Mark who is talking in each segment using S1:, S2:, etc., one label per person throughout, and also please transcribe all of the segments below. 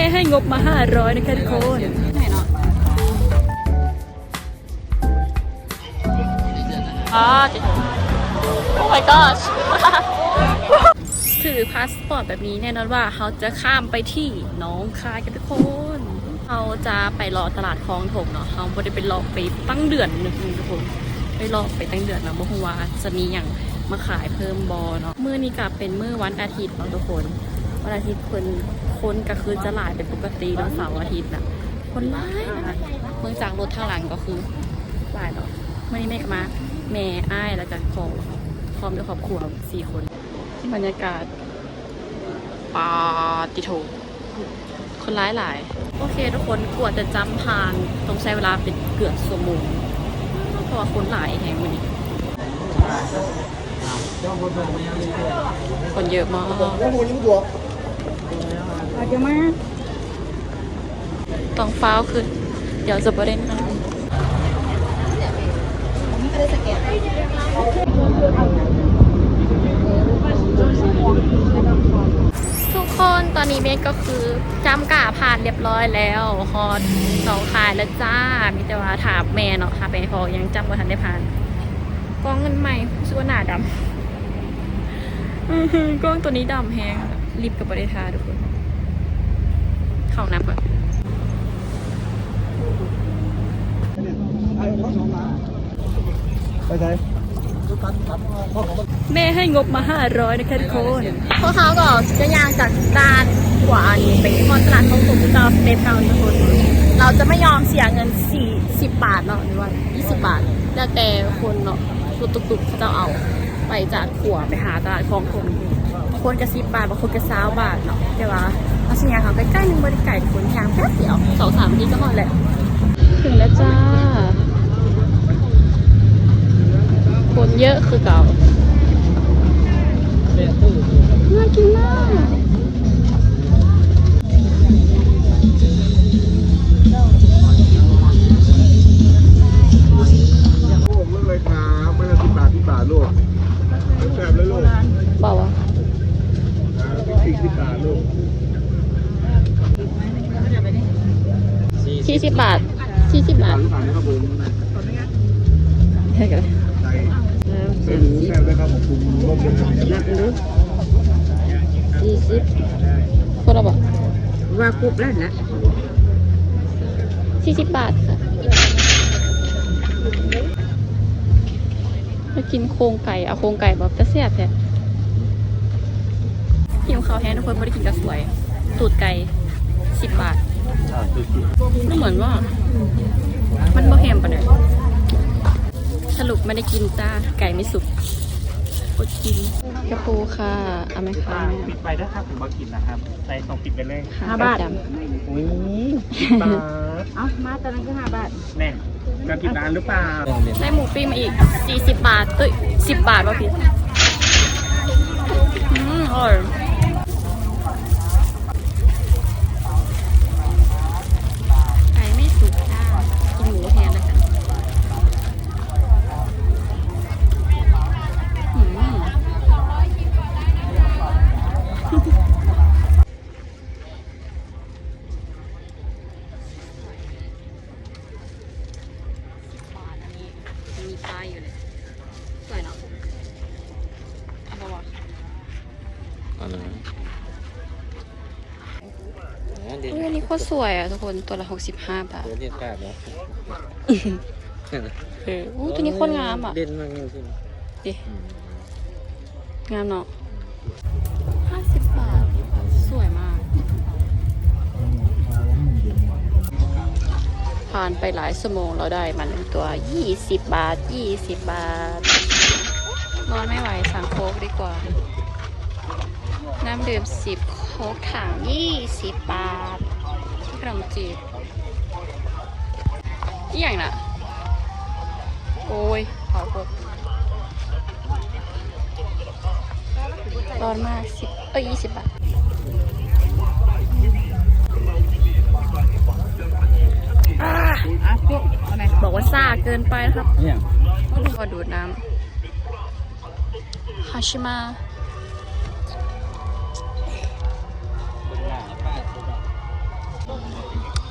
S1: ม่ให้งบมาห้าร้อยนะคะทุกคนไหนเนาะอ๋อจิโอ้ my gosh ถือพาสปอร์ตแบบนี้แน่นอนว่าเขาจะข้ามไปที่หน้องคายกันทุกคนเขาจะไปรอตลาดคลองถมเนาะเขาไม่ได้ไปรอไปตั้งเดือนหนึงทุกคนไปรอไปตั้งเดือนแล้วเมื่อวานจะมีอย่างมาขายเพิ่มบอเนาะเมื่อนี้กับเป็นเมื่อวันอาทิตย์เนาะทุกคน วันอาทิตย์คน คนก็คือจะหลายเป็นปกติแล้วเสาร์อาทิตย์น่ะ คนหลายนะเมืองจากรถทางหลังก็คือหลายเนาะเมื่อนี้แม่กมาแม่อ้ายแล้วก็พอพร้อมด้วยครอบครัวสี่คน บรรยากาศปาติโถคนร้ายหลาย โอเค ทุกคนกว่าจะจำทางต้องใช้เวลาเป็นเกือบชั่วโมงเพราะว่าคนหลายแห่งวันนี้คนเยอะมาก ต้องฟ้าวขึ้น เดี๋ยวจะประเด็นนะทุกคนตอนนี้เมฆก็คือจำกาผ่านเรียบร้อยแล้วฮอดสองขายแล้วจ้า มีแต่ว่าถามแม่เนาะค่ะไปพอยังจำไม่ทันได้ผ่านกล้องเงินใหม่รู้สึกว่าหนาดำกล้องตัวนี้ดำแฮงรีบกับบริทาทุกคน เข้าน้ำก่อน
S2: ไปไหน
S1: แม่ให้งบมาห้าร้อยนะคะทุกคนพวกเขาก็จะย่างจากด้านขวานี่ไปที่มอตลาดของผมเจ้าเต็มเก้าทุกคน เราจะไม่ยอมเสียเงินสี่สิบบาทเนาะหรือว่ายี่สิบบาทแล้วแต่คนเนาะรถตุกๆเขาจะเอาไปจากขวาไปหาตลาดคลองถมคนกระสิบบาทบางคนกระซาวบาทเนาะแต่ว่า เอาสัญญาเขาใกล้ๆนึงบริไก่คนยางแป๊บเดียวสองสามนาทีก็หมดแหละถึงแล้วจ้าคนเยอะคือเก่าน่ากินมาก
S2: สี่สิบบาทลูกค้นะครับผม
S1: ใช่กัน
S2: ใจแซ่บแซ่บเลยครับผมร่มเลยครับ
S1: นับดูสี่สิบคนละบอก
S3: ว่ากุบแล้วนะ
S1: สี่สิบบาทค่ะมากินโครงไก่ เอาโครงไก่แบบจะแซ่บแท้หิวข้าวแห้งทุกคนไม่ได้กินกระสวย ตูดไก่สิบบาท ไม่เหมือนว่า มันบ่แฮมปะเนี่ยสรุปไม่ได้กินจ้าไก่ไม่สุกอดกินกระปูค่ะเอาไหมคะ
S4: ปิดไปด้วยครับผมมากินนะครับใส่สองปิดไปเลย
S1: ห้าบาทจ
S4: อุ้ยสิบบาท
S3: เอ้ามาตอนนั้นก็ห้าบาท
S4: แน่จะกินร้านหรือเปล่าำ
S1: ได้หมูปิ้งมาอีก40บาทเอ้ย10บาทป่ะพี่อืมอร่อยไก่ไม่สุกจ้ากินหมูแทนแล้วกันอืม บาทอันนี้ยังมีป้ายอยู่เลยสวยเนาะเอาปะวะ
S5: อะไร
S1: เฮ้ยอันนี้โคตรสวยอะทุกคนตัวละหกสิบห้าบาท
S5: เดี๋ยวเรียกกาบแล้ว
S1: เอออู้ตัวนี้โคตรงามอะ
S5: เด่นมากเลยสิ
S1: ดิ งามเนาะห้าสิบบาท สวยมาก ผ่านไปหลายชั่วโมงเราได้มันตัวยี่สิบบาทยี่สิบบาท นอนไม่ไหวสั่งโค้กดีกว่า น้ำดื่มสิบโค้กถังยี่สิบบาทขนมจีบอีกอย่างน่ะ โอ้ยเผาโคตรร้อนมากสิบเอ้ยยี่สิบบาท
S3: อะพวกอะไร
S1: บอกว่าซ่าเกินไปนะครับ
S5: เนี่ย
S1: พอดูดน้ำฮาชิมะ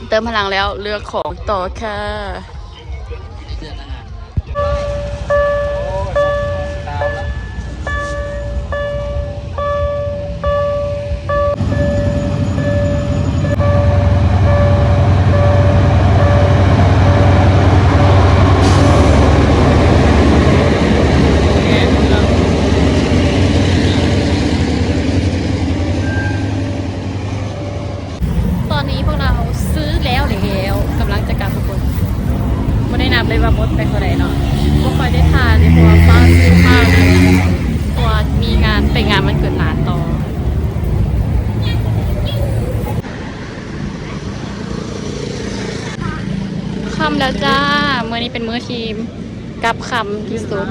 S6: เติมพลังแล้วเลือกของต่อค่ะ อนี้เป็นมื้อทีมกับคำที่สุด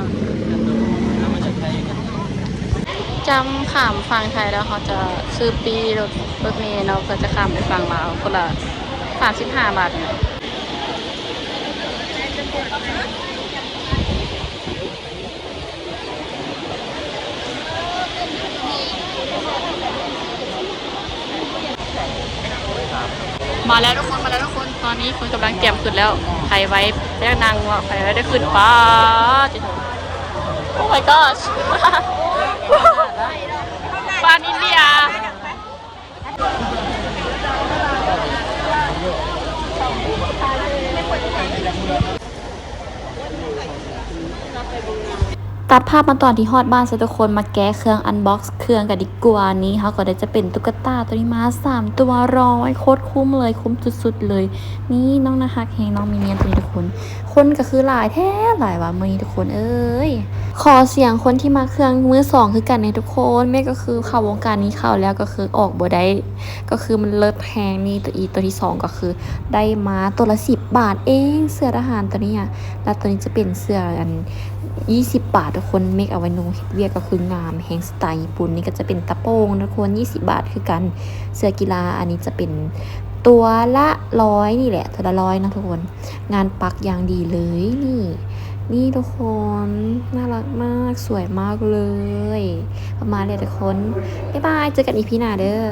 S6: จำขามฟังไทยแล้วเขาจะซื้อปีรถรถเมล์เนาะเพื่อจะข้ามไปฟังลาวคนละสามสิบห้าบาทเนี่ยมาแล้วทุกคน นี้คุณกำลังเตรียมขึ้นแล้วใครไว้แรกนางว่าใครไว้ได้ขึ้นป้าจิโอ้ my gosh บานอินเดีย ตัดภาพมาตอนที่ฮอดบ้านซะทุกคนมาแก้เครื่องอันบ็อกซ์เครื่องกันดีกว่านี้เขาก็ได้จะเป็นตุ๊กตาตัวนี้มาสามตัวร้อยโคตรคุ้มเลยคุ้มสุดๆเลย นี่น้องนะฮักแฮงน้องมีเนียนตัวนี้ทุกคน คนก็คือหลายแท้หลายว่ะมือนี้ทุกคนเอ้ยขอเสียงคนที่มาเครื่องมือสองคือกันในทุกคนแม่ก็คือเข้าวงการนี้เข้าแล้วก็คือออกบ่ได้ก็คือมันเลิศแพงนี่ตัวอีตัวที่สองก็คือ ได้มาตัวละสิบบาทเองเสื้อทหารตัวนี้อะแล้วตัวนี้จะเป็นเสื้ออัน 20 บาททุกคนเมกเอาไว้นูเฮ็ดเวียก็คืองามแฮงสไตล์ญี่ปุ่นนี่ก็จะเป็นตะโปงทุกคน20 บาทคือกันเสื้อกีฬาอันนี้จะเป็นตัวละร้อยนี่แหละ ตัวละร้อยนะทุกคน งานปักอย่างดีเลยนี่ นี่ทุกคนน่ารักมากสวยมากเลย ประมาณเลยทุกคน บ๊ายบาย เจอกันอีพีหน้าเด้อ